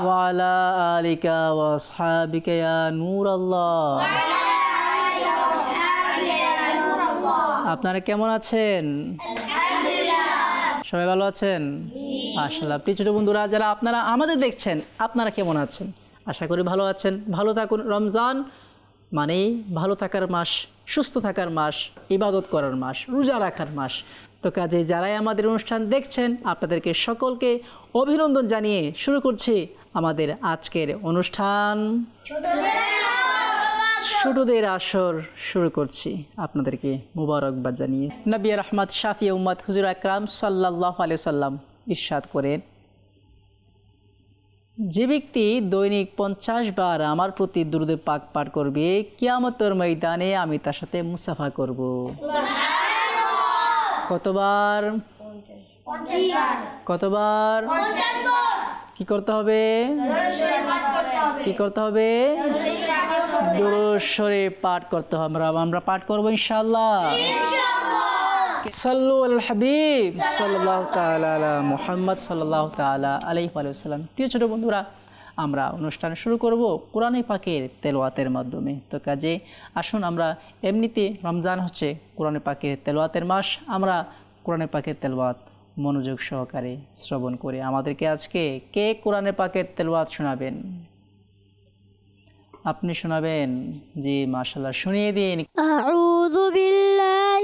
وعلى آلك وأصحابك يا نور الله আপনারা কেমন আছেন সবাই ভালো আছেন মাশাল্লাহ প্রিয় ছোট বন্ধুরা যারা আপনারা আমাদের দেখছেন আপনারা কেমন আছেন আশা করি ভালো আছেন ভালো থাকুন রমজান মানেই ভালো থাকার মাস, সুস্থ থাকার মাস, ইবাদত করার মাস, রোজা রাখার মাস। তো কাজে যারাই আমাদের অনুষ্ঠান দেখছেন, আপনাদেরকে সকলকে অভিনন্দন জানিয়ে শুরু করছি আমাদের আজকের অনুষ্ঠান। ছোটদের আসর শুরু করছি। আপনাদেরকে মুবারকবাদ জানিয়ে। নবী রহমত শাফি উম্মদ হুজুর আকরাম সাল্লাহ আলিয়া সাল্লাম ইরশাদ করেন। যে ব্যক্তি দৈনিক পঞ্চাশ বার আমার প্রতি দুরুদে পাক পাঠ করবে কিয়ামতের ময়দানে আমি তার সাথে মুসাফা করব। কতবার? কতবার? কি করতে হবে? কি করতে হবে? দুরুশ্বরে পাঠ করতে হবে। আমরা আমরা পাঠ করব ইনশাল্লাহ সাল্লু আল হাবিব। সাল্লাহ তালা মোহাম্মদ সাল্লাহ তালা আলাইহ আলাইসাল্লাম প্রিয় ছোটো বন্ধুরা, আমরা অনুষ্ঠান শুরু করব কোরআনে পাকের তেলোয়াতের মাধ্যমে। তো কাজে আসুন আমরা এমনিতে রমজান হচ্ছে কোরআনে পাকের তেলোয়াতের মাস। আমরা কোরআনে পাকের তেলোয়াত মনোযোগ সহকারে শ্রবণ করে। আমাদেরকে আজকে কে কোরআনে পাকের তেলোয়াত শোনাবেন? আপনি শোনাবেন? যে মাসাল্লাহ শুনিয়ে দিন।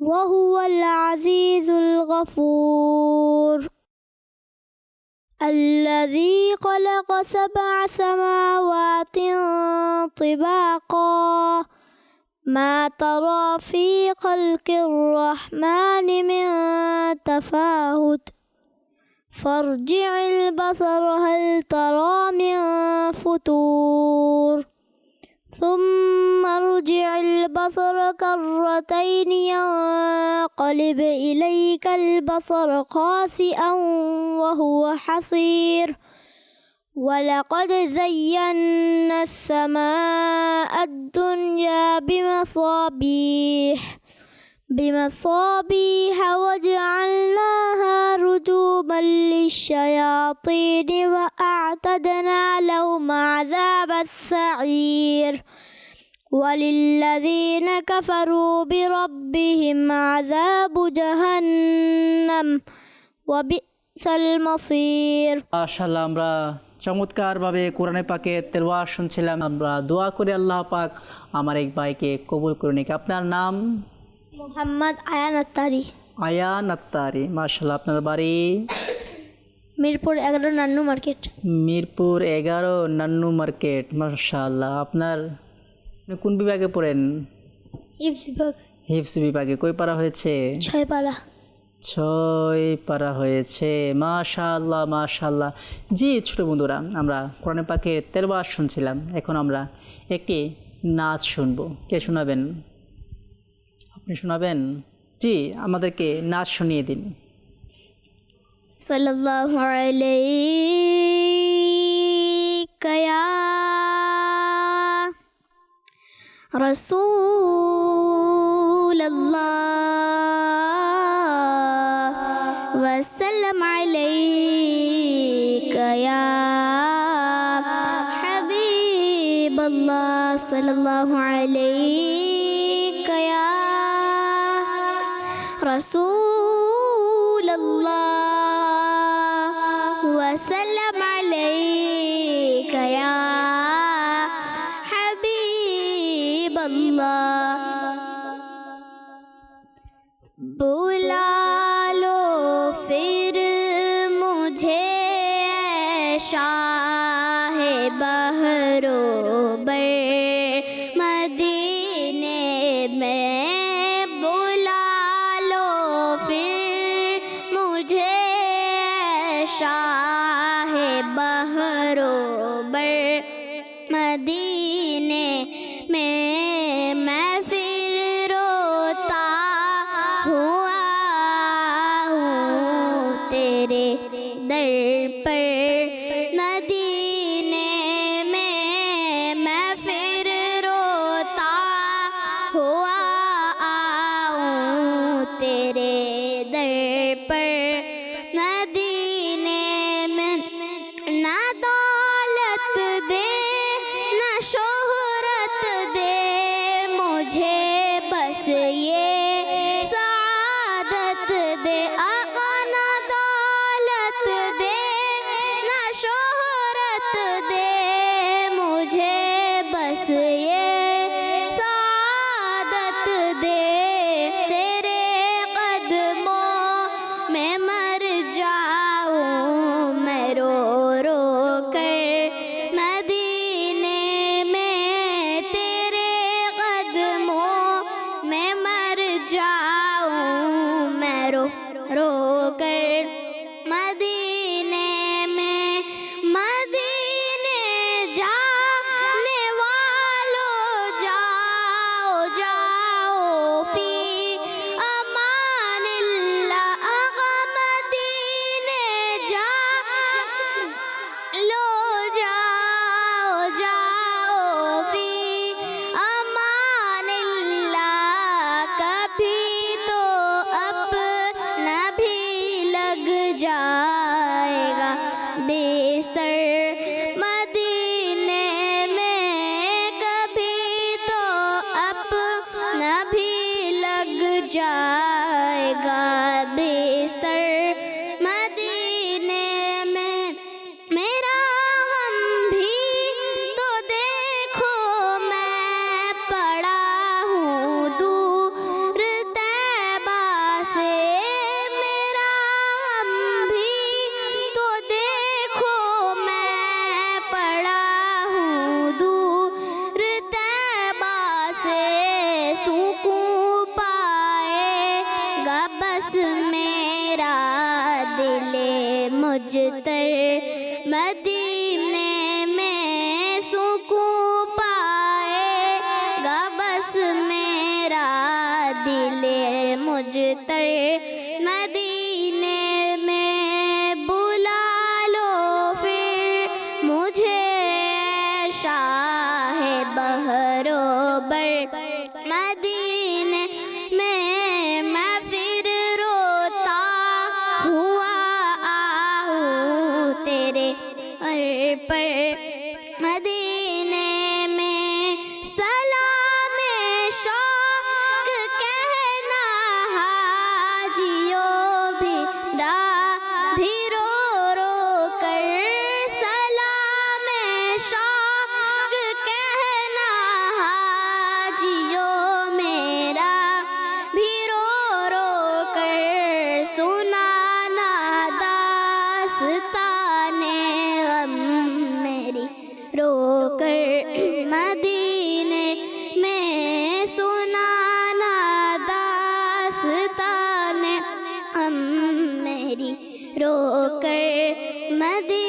وهو العزيز الغفور. الذي خلق سبع سماوات طباقا. ما ترى في خلق الرحمن من تفاهت فارجع البصر هل ترى من فتور ثم ارجع البصر كرتين ينقلب إليك البصر خاسئا وهو حصير. ولقد زينا السماء الدنيا بمصابيح. بمصابيح وجعلناها رجوما للشياطين وأعتدنا لهم عذاب السعير وللذين كفروا بربهم عذاب جهنم وبئس المصير মাশাল্লাহ আমরা চমৎকারভাবে কোরআনে পাকে তেলওয়া শুনছিলাম আমরা দোয়া করে আল্লাহ পাক আমার এক ভাইকে কবুল করে নিক আপনার নাম মোহাম্মদ আয়ান আত্তারি। আয়ান আত্তারি মাশাল্লাহ আপনার বাড়ি? মিরপুর এগারো নান্নু মার্কেট। মিরপুর এগারো নান্নু মার্কেট মাশাল্লাহ আপনার কোন বিভাগে পড়েন? ইফ বিভাগ। হিফস বিভাগে কই পারা হয়েছে? ছয় পাড়া। ছয় পারা হয়েছে মাশাল্লাহ মাশাল্লাহ জি ছোটো বন্ধুরা আমরা কোরআনে পাকের তেলবাস শুনছিলাম এখন আমরা একটি নাচ শুনব কে শোনাবেন? আপনি শোনাবেন? জি, আমাদেরকে নাচ শুনিয়ে দিন। সাল্লাল্লাহু আলাইকা ইয়া রাসূলাল্লাহ ওয়া সাল্লাম আলাইকা ইয়া عليك يا حبيب الله रोकर ہے بہرو بر مدینہ मस्तान अम्मरी रोकर मदी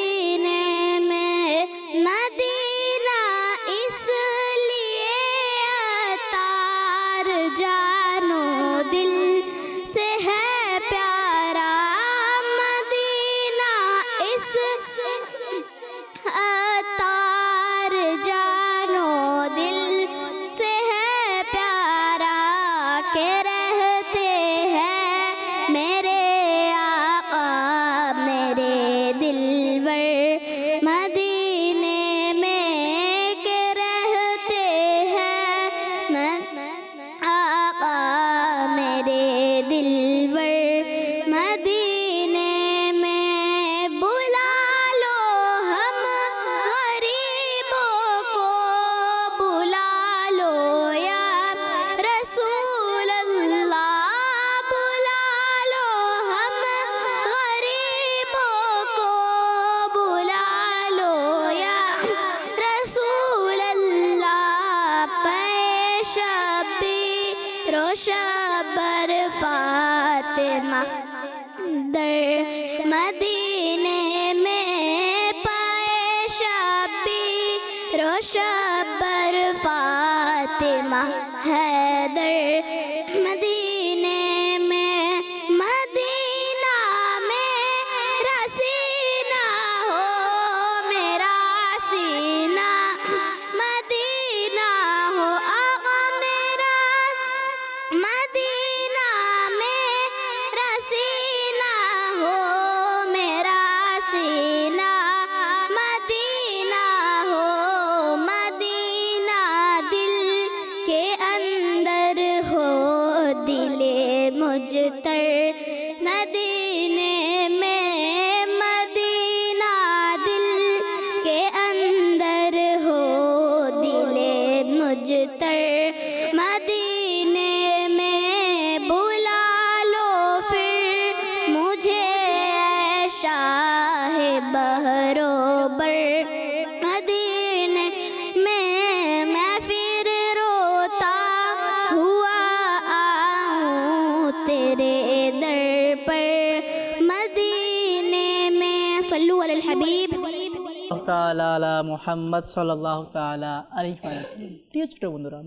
প্রিয় ছোট বন্ধুরা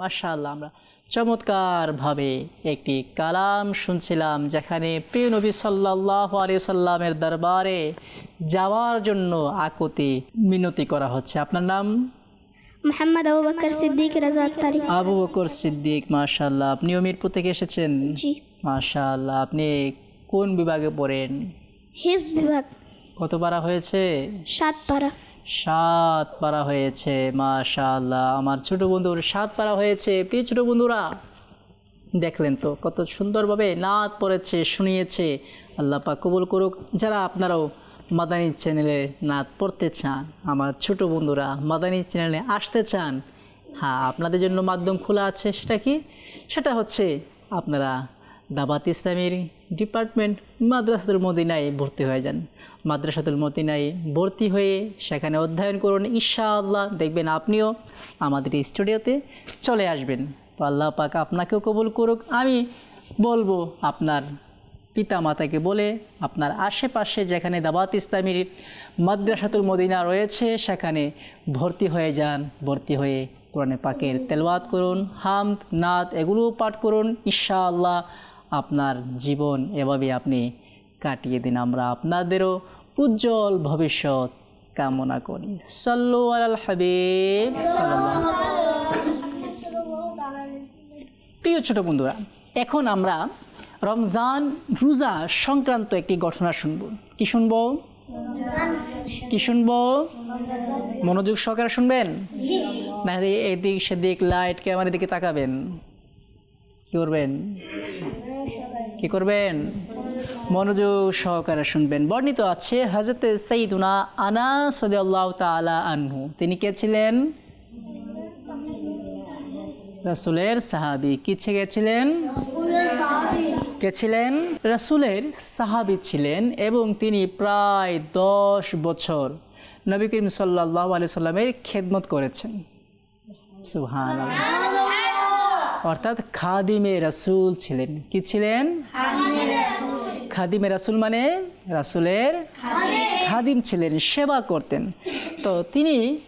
আমরা একটি কালাম শুনছিলাম যেখানে প্রিয় নবী সাল্লাহ সাল্লামের দরবারে যাওয়ার জন্য আকুতি মিনতি করা হচ্ছে। আপনার নাম? আবু বকর সিদ্দিক মাশাল্লাহ থেকে এসেছেন? মাশাল্লাহ আপনি কোন বিভাগে পড়েন? বিভাগ। কত পারা হয়েছে? সাত পারা। সাত পারা হয়েছে মাশাআল্লাহ। আমার ছোট বন্ধুর সাত পারা হয়েছে। প্রিয় ছোট বন্ধুরা দেখলেন তো কত সুন্দরভাবে নাচ পড়েছে শুনিয়েছে। আল্লাহ পাক কবুল করুক। যারা আপনারাও মাদানী চ্যানেলে নাচ পড়তে চান আমার ছোট বন্ধুরা মাদানী চ্যানেলে আসতে চান হ্যাঁ আপনাদের জন্য মাধ্যম খোলা আছে সেটা কি? সেটা হচ্ছে আপনারা দাবাত ইসলামের ডিপার্টমেন্ট মাদ্রাসাতুল মদিনায় ভর্তি হয়ে যান। মাদ্রাসাতুল মদিনায় ভর্তি হয়ে সেখানে অধ্যয়ন করুন। ইনশাআল্লাহ দেখবেন আপনিও আমাদের স্টুডিওতে চলে আসবেন। তো আল্লাহ পাক আপনাকেও কবুল করুক। আমি বলব আপনার পিতা মাতাকে বলে আপনার আশেপাশে যেখানে দাবাত ইসলামীর মাদ্রাসাতুল মদিনা রয়েছে, সেখানে ভর্তি হয়ে যান। ভর্তি হয়ে কোরআনে পাকের তেলওয়াত করুন, হামদ, নাত এগুলোও পাঠ করুন। ইনশাআল্লাহ আপনার জীবন এভাবে আপনি কাটিয়ে দিন। আমরা আপনাদেরও উজ্জ্বল ভবিষ্যৎ কামনা করি। সল্লু আল হাবিব। প্রিয় ছোট বন্ধুরা, এখন আমরা রমজান রোজা সংক্রান্ত একটি ঘটনা শুনব। কি শুনব? কি শুনব? মনোযোগ সহকারে শুনবেন? না, এদিক সেদিক, লাইট, ক্যামেরার দিকে তাকাবেন। কি করবেন? কি করবেন? মনোযোগ সহকারে শুনবেন। বর্ণিত আছে হজরত সঈদুনা আনা সদি আল্লাহ তালা আনহু। তিনি কে ছিলেন? রাসুলের সাহাবি। কি গেছিলেন কে ছিলেন? রাসুলের সাহাবি ছিলেন এবং তিনি প্রায় দশ বছর নবী করিম সাল্লাহ আলি সাল্লামের খেদমত করেছেন। সুহান অর্থাৎ খাদিমে রাসুল ছিলেন। কি ছিলেন? খাদিমে রাসুল মানে রাসুলের খাদিম ছিলেন, সেবা করতেন। তো তিনি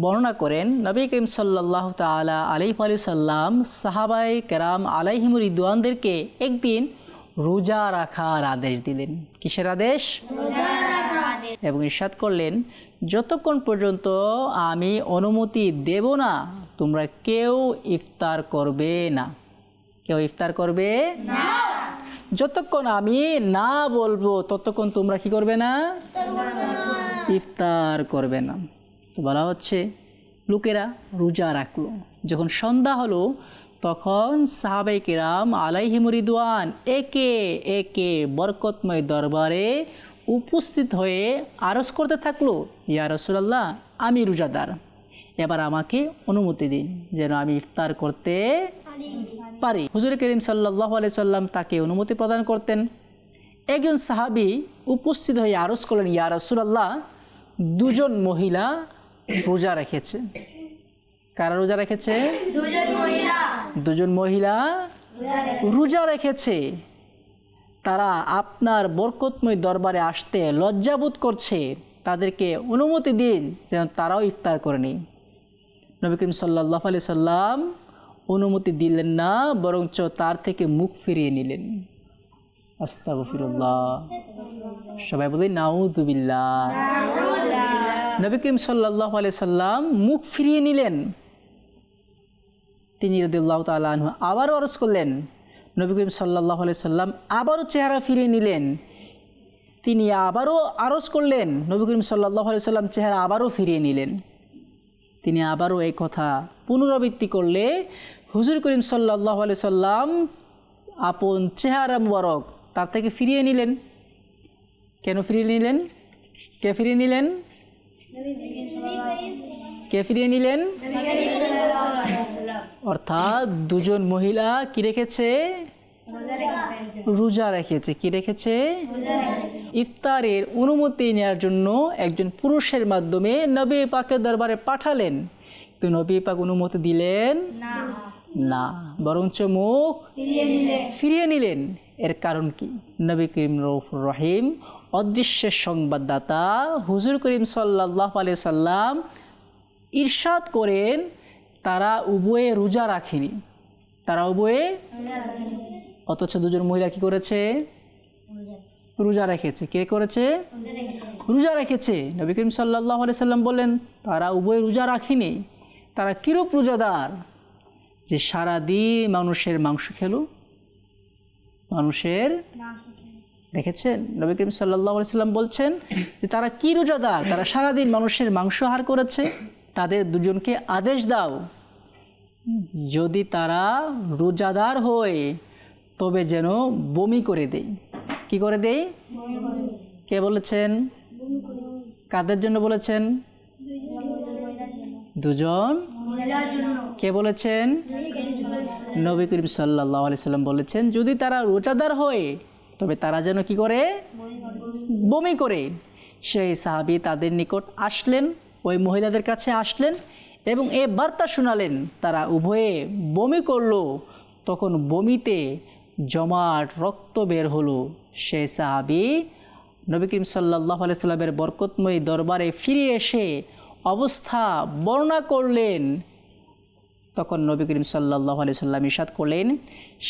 বর্ণনা করেন, নবী করিম সাল্লাহ তালা আলাইহ আলু সাল্লাম সাহাবাই কেরাম আলাইহিমুর ইদওয়ানদেরকে একদিন রোজা রাখার আদেশ দিলেন। কিসের আদেশ? এবং ইরশাদ করলেন, যতক্ষণ পর্যন্ত আমি অনুমতি দেব না তোমরা কেউ ইফতার করবে না। কেউ ইফতার করবে যতক্ষণ আমি না বলব, ততক্ষণ তোমরা কি করবে না? ইফতার করবে না। তো বলা হচ্ছে, লোকেরা রোজা রাখল। যখন সন্ধ্যা হলো, তখন সাহাবাই কিরাম আলাইহিমরিদওয়ান একে একে বরকতময় দরবারে উপস্থিত হয়ে আরজ করতে থাকল, ইয়া রসুলাল্লাহ, আমি রোজাদার। এবার আমাকে অনুমতি দিন যেন আমি ইফতার করতে পারি। হুজুর করিম সাল্লাহ সাল্লাম তাকে অনুমতি প্রদান করতেন। একজন সাহাবি উপস্থিত হয়ে আরজ করলেন ইয়া রসুলাল্লাহ দুজন মহিলা রোজা রেখেছে। কারা রোজা রেখেছে? দুজন মহিলা। রোজা রেখেছে। তারা আপনার বরকতময় দরবারে আসতে লজ্জাবোধ করছে। তাদেরকে অনুমতি দিন যেন তারাও ইফতার করে নেই নবী করিম সাল্লাহ আলি সাল্লাম অনুমতি দিলেন না, বরঞ্চ তার থেকে মুখ ফিরিয়ে নিলেন। আস্তাগফিরুল্লাহ। সবাই বলি নাউদুবিল্লাহ নবী করিম সাল্লাহ আলি সাল্লাম মুখ ফিরিয়ে নিলেন। তিনি রদুল্লাহ তালু আবারও আরজ করলেন। নবী করিম সাল্লাহ আলি সাল্লাম আবারও চেহারা ফিরিয়ে নিলেন। তিনি আবারও আরজ করলেন। নবী করিম সাল্লাহ আলি সাল্লাম চেহারা আবারও ফিরিয়ে নিলেন। তিনি আবারও এই কথা পুনরাবৃত্তি করলে হুজুর করিম সাল্লাহ আলি সাল্লাম আপন চেহারা মুবারক তার থেকে ফিরিয়ে নিলেন। কেন ফিরিয়ে নিলেন? কে ফিরিয়ে নিলেন? কে ফিরিয়ে নিলেন? অর্থাৎ দুজন মহিলা কি রেখেছে? রোজা রেখেছে। কি রেখেছে? ইফতারের অনুমতি নেওয়ার জন্য একজন পুরুষের মাধ্যমে নবী পাকের দরবারে পাঠালেন। তো নবী পাক অনুমতি দিলেন না। বরঞ্চ মুখ ফিরিয়ে নিলেন। এর কারণ কি? নবী করিম রৌফুর রহিম অদৃশ্যের সংবাদদাতা হুজুর করিম সাল্লাহ আলিয়া সাল্লাম ঈর্ষাদ করেন তারা উভয়ে রোজা রাখেনি। তারা উভয়ে অথচ দুজন মহিলা কি করেছে? রোজা রেখেছে। কে করেছে? রোজা রেখেছে। নবী করিম সাল্লাহ আলি সাল্লাম বললেন তারা উভয় রোজা রাখিনি। তারা কিরূপ রোজাদার? যে সারাদিন মানুষের মাংস খেলো। মানুষের দেখেছেন? নবী করিম সাল্লাহ সাল্লাম বলছেন যে তারা কি রোজাদার? তারা সারাদিন মানুষের মাংস হার করেছে। তাদের দুজনকে আদেশ দাও। যদি তারা রোজাদার হয় তবে যেন বমি করে দেই। কি করে দেই? কে বলেছেন? কাদের জন্য বলেছেন? দুজন। কে বলেছেন? নবী করিম সাল্লাহ আলি সাল্লাম বলেছেন, যদি তারা রোজাদার হয়, তবে তারা যেন কি করে? বমি করে। সেই সাহাবি তাদের নিকট আসলেন, ওই মহিলাদের কাছে আসলেন এবং এ বার্তা শোনালেন, তারা উভয়ে বমি করল, তখন বমিতে জমাট, রক্ত বের হলো। সে সাহাবি নবী করিম সাল্লাহ আলাইসাল্লামের বরকতময়ী দরবারে ফিরে এসে অবস্থা বর্ণনা করলেন। তখন নবী করিম সাল্লাহ আলি সাল্লাম ইসাদ করলেন,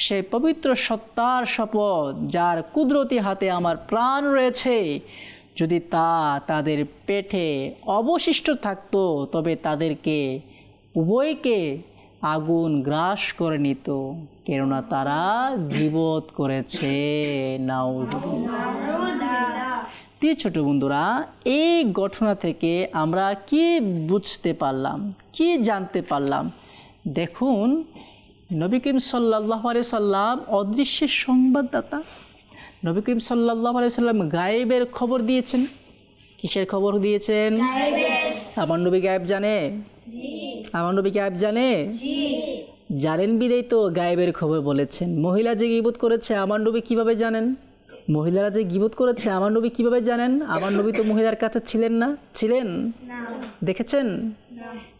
সে পবিত্র সত্তার শপথ যার কুদরতি হাতে আমার প্রাণ রয়েছে, যদি তা তাদের পেটে অবশিষ্ট থাকতো, তবে তাদেরকে উভয়কে আগুন গ্রাস করে নিত কেননা তারা গিবত করেছে। প্রিয় ছোট বন্ধুরা এই ঘটনা থেকে আমরা কি বুঝতে পারলাম কি জানতে পারলাম? দেখুন নবী করিম সাল্লাহ সাল্লাম অদৃশ্যের সংবাদদাতা। নবী করিম সাল্লাহ সাল্লাম গায়েবের খবর দিয়েছেন। কিসের খবর দিয়েছেন? আমার নবী গায়েব জানে। আমার নবী গায়েব জানে? জানেন বিদেই তো গায়েবের খবর বলেছেন। মহিলা যে গিবোধ করেছে আমার নবী কীভাবে জানেন? মহিলারা যে গিবোধ করেছে আমার নবী কীভাবে জানেন? আমার নবী তো মহিলার কাছে ছিলেন না। ছিলেন? দেখেছেন?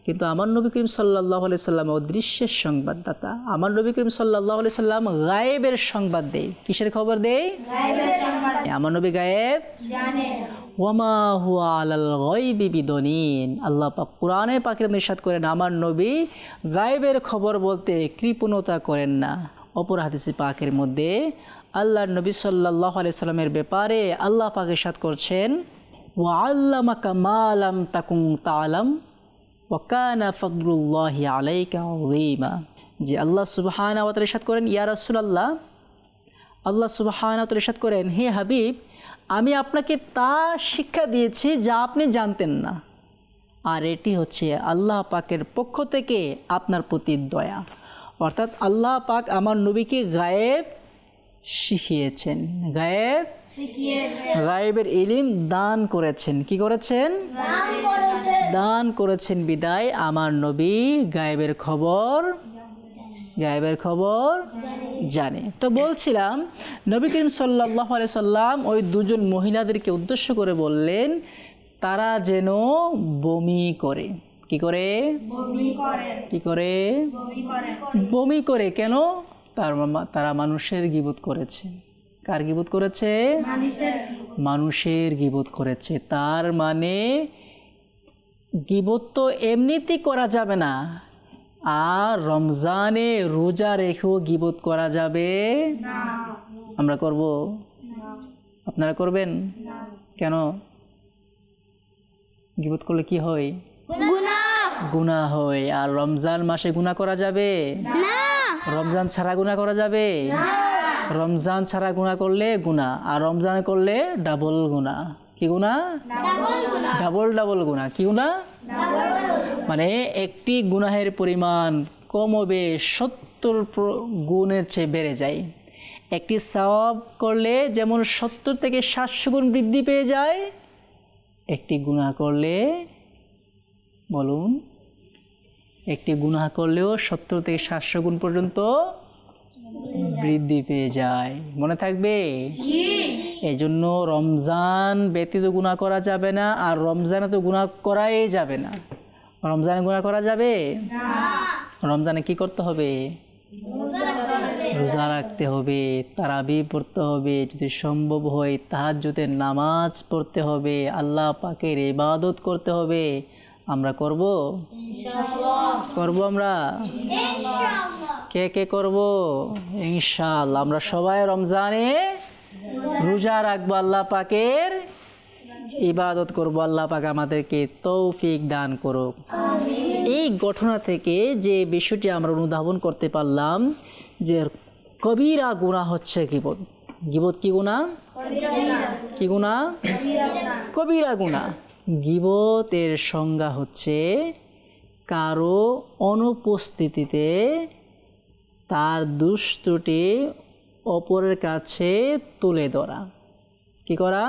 কিন্তু আমার নবী করিম সাল্লাহ আলি সাল্লাম অদৃশ্যের সংবাদদাতা। আমার নবী করিম সাল্লাহ আলি সাল্লাম গায়েবের সংবাদ দেয়। কিসের খবর দেয়? আমার নবী গায়েব ওয়ামা হুয়া আলাল গায়বি আল্লাহ পাক কোরআনে পাকের নিষাদ করেন, আমার নবী গায়েবের খবর বলতে কৃপণতা করেন না। অপর হাদিসি পাকের মধ্যে আল্লাহর নবী সাল্লাহ সাল্লামের ব্যাপারে আল্লাহ পাক ইরশাদ করছেন, ওয়া আল্লামাকা মালাম তাকুম তালাম ওয়াকানা ফদলুল্লাহি আলাইকা আযীমা। যে আল্লাহ সুবহানাহু ওয়া তাআলা করেন, ইয়া আল্লাহ ওয়া তাআলা ইরশাদ করেন, হে হাবিব আমি আপনাকে তা শিক্ষা দিয়েছি যা আপনি জানতেন না। আর এটি হচ্ছে আল্লাহ পাকের পক্ষ থেকে আপনার প্রতি দয়া। অর্থাৎ আল্লাহ পাক আমার নবীকে গায়েব শিখিয়েছেন। গায়েব গায়েবের ইলিম দান করেছেন। কি করেছেন। দান করেছেন। বিদায়। আমার নবী গায়েবের খবর গায়েবের খবর জানে। তো বলছিলাম নবী করিম সাল্লাহ সাল্লাম ওই দুজন মহিলাদেরকে উদ্দেশ্য করে বললেন তারা যেন বমি করে। কি করে? কি করে? বমি করে। কেন? তার তারা মানুষের গিবত করেছে। কার গিবত করেছে? মানুষের গিবত করেছে। তার মানে গিবত তো এমনিতেই করা যাবে না। আর রমজানে রোজা রেখেও গিবত করা যাবে? আমরা করব? আপনারা করবেন? কেন? গিবত করলে কি হয়? গুনাহ। হয়। আর রমজান মাসে গুনাহ করা যাবে? রমজান ছাড়া গুনাহ করা যাবে? রমজান ছাড়া গুনাহ করলে গুনাহ আর রমজান করলে ডাবল গুনাহ। কি গুনাহ? ডাবল ডাবল গুনাহ। কি গুনাহ। মানে একটি গুনাহের পরিমাণ কমবে সত্তর গুণের চেয়ে বেড়ে যায়। একটি সওয়াব করলে যেমন সত্তর থেকে সাতশো গুণ বৃদ্ধি পেয়ে যায় একটি গুনাহ করলে বলুন একটি গুনাহ করলেও সত্তর থেকে সাতশো গুণ পর্যন্ত বৃদ্ধি পেয়ে যায়। মনে থাকবে? এই জন্য রমজান ব্যতীত গুনাহ করা যাবে না আর রমজানে তো গুনাহ করাই যাবে না। রমজানে গুনাহ করা যাবে? রমজানে কি করতে হবে? রোজা রাখতে হবে তারাবি পড়তে হবে যদি সম্ভব হয় তাহাজ্জুদের নামাজ পড়তে হবে আল্লাহ পাকের ইবাদত করতে হবে। আমরা করব? করব আমরা? কে কে করব? ইনশাআল্লাহ। আমরা সবাই রমজানে রোজা রাখব আল্লাহ পাকের ইবাদত করব, আল্লাহ পাক আমাদেরকে তৌফিক দান করুক। এই ঘটনা থেকে যে বিষয়টি আমরা অনুধাবন করতে পারলাম, যে কবিরা গুণা হচ্ছে গিবত। গিবত কি গুণা কি গুণা কবিরা গুণা গিবতের সংজ্ঞা হচ্ছে কারও অনুপস্থিতিতে তার দুষ্টটি অপরের কাছে তুলে ধরা। কি করা?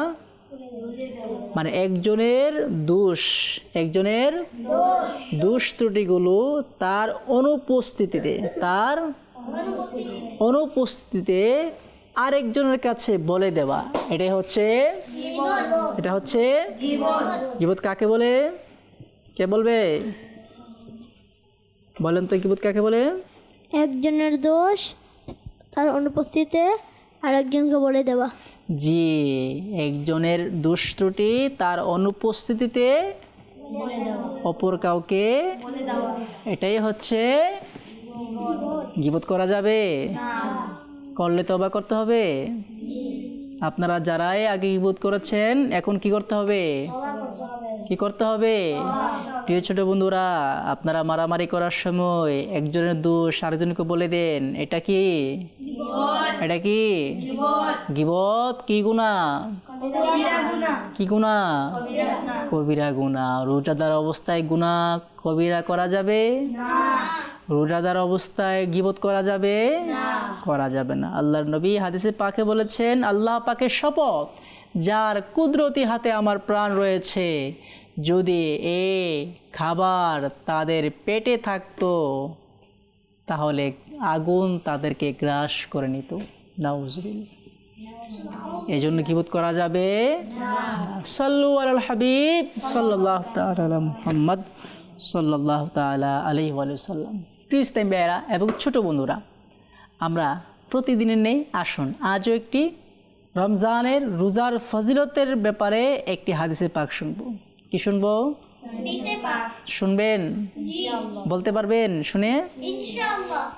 মানে একজনের দোষ একজনের দোষ ত্রুটিগুলো তার অনুপস্থিতিতে তার অনুপস্থিতিতে আরেকজনের কাছে বলে দেওয়া। এটাই হচ্ছে এটা হচ্ছে গিবত। কাকে বলে? কে বলবে? বলেন তো গিবত কাকে বলে? একজনের দোষ তার অনুপস্থিতিতে আরেকজনকে বলে দেওয়া। জি একজনের দুষ্টটি তার অনুপস্থিতিতে অপর কাউকে এটাই হচ্ছে গিবত করা যাবে। করলে তো তবা করতে হবে। আপনারা যারাই আগে গিবত করেছেন এখন কি করতে হবে? কি করতে হবে? প্রিয় ছোট বন্ধুরা আপনারা মারামারি করার সময় একজনের দোষ আরেকজনকে বলে দেন এটা কি? এটা কি? গিবত। কি গুণা? কি গুণা? কবিরা গুণা। রোজাদার অবস্থায় গুণা কবিরা করা যাবে? রোজাদার অবস্থায় গিবত করা যাবে? করা যাবে না। আল্লাহর নবী হাদিসে পাকে বলেছেন আল্লাহ পাকে শপথ যার কুদরতি হাতে আমার প্রাণ রয়েছে যদি এ খাবার তাদের পেটে থাকতো, তাহলে আগুন তাদেরকে গ্রাস করে নিত। নাউজুবিল্লাহ। এই জন্য কিবোধ করা যাবে? সাল্লু আল হাবিব সাল্লাহ মুহাম্মদ সাল্লাহ তালা আলহি সাল্লাম প্রিয় ভাইয়েরা এবং ছোট বন্ধুরা, আমরা প্রতিদিনের নেই, আসুন, আজও একটি রমজানের রোজার ফজিলতের ব্যাপারে একটি হাদিসের পাক শুনব। কি শুনব? শুনবেন? বলতে পারবেন? শুনে?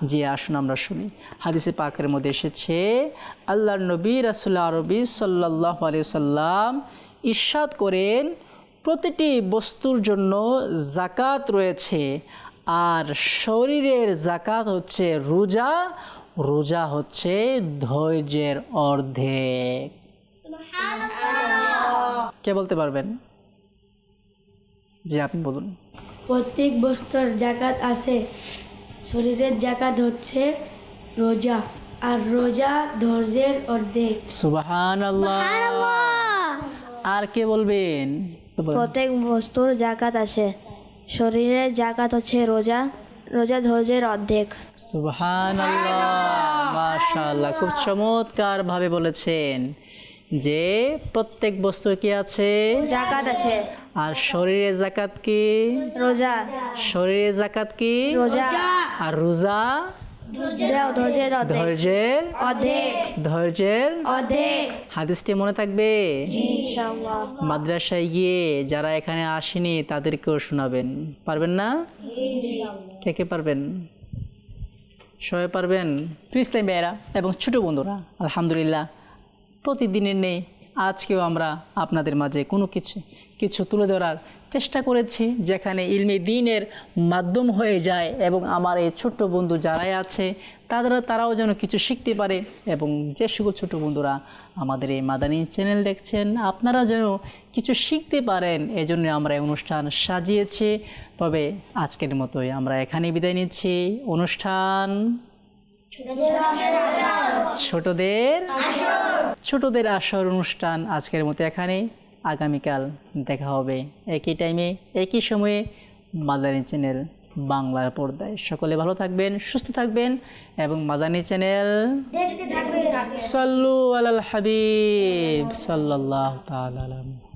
জি আসুন আমরা শুনি। হাদিসে পাকের মধ্যে এসেছে আল্লাহর নবী রাসুল্লাহ আরবি সাল্লাহ সাল্লাম ইরশাদ করেন প্রতিটি বস্তুর জন্য জাকাত রয়েছে আর শরীরের জাকাত হচ্ছে রোজা রোজা হচ্ছে ধৈর্যের অর্ধেক। কে বলতে পারবেন? জি আপনি বলুন। প্রত্যেক বস্তুর জাকাত আছে। শরীরের জাকাত হচ্ছে রোজা আর রোজা ধৈর্যের অর্ধেক। সুবাহান আল্লাহ আর কে বলবেন? প্রত্যেক বস্তুর জাকাত আছে। শরীরের জাকাত হচ্ছে রোজা রোজা ধৈর্যের অর্ধেক। সুবহান আল্লাহ মাশাআল্লাহ খুব চমৎকার ভাবে বলেছেন যে প্রত্যেক বস্তু কি আছে? জাকাত আছে। আর শরীরে জাকাত কি? রোজা। শরীরে জাকাত কি? রোজা। আর রোজা? ধৈর্যের অর্ধেক। ধৈর্যের? অর্ধেক। হাদিসটি মনে থাকবে? মাদ্রাসায় গিয়ে যারা এখানে আসেনি তাদেরকেও শোনাবেন। পারবেন না? কে কে পারবেন? সবাই পারবেন? ইসলাম ভাইয়েরা এবং ছোটো বন্ধুরা আলহামদুলিল্লাহ প্রতিদিনের নেই। আজকেও আমরা আপনাদের মাঝে কোনো কিছু কিছু তুলে ধরার চেষ্টা করেছি, যেখানে ইলমি দিনের মাধ্যম হয়ে যায় এবং আমার এই ছোট্ট বন্ধু যারাই আছে তারা তারাও যেন কিছু শিখতে পারে এবং যে সকল ছোট বন্ধুরা আমাদের এই মাদানী চ্যানেল দেখছেন, আপনারা যেন কিছু শিখতে পারেন, এজন্য আমরা এই অনুষ্ঠান সাজিয়েছি। তবে আজকের মতোই আমরা এখানে বিদায় নিচ্ছি। অনুষ্ঠান ছোটদের ছোটদের আসর অনুষ্ঠান আজকের মতো এখানে আগামীকাল দেখা হবে একই টাইমে একই সময়ে মাদানী চ্যানেল বাংলার পর্দায়। সকলে ভালো থাকবেন সুস্থ থাকবেন এবং মাদানী চ্যানেল সাল্লু আলাল হাবিব আলা মুহাম্মদ।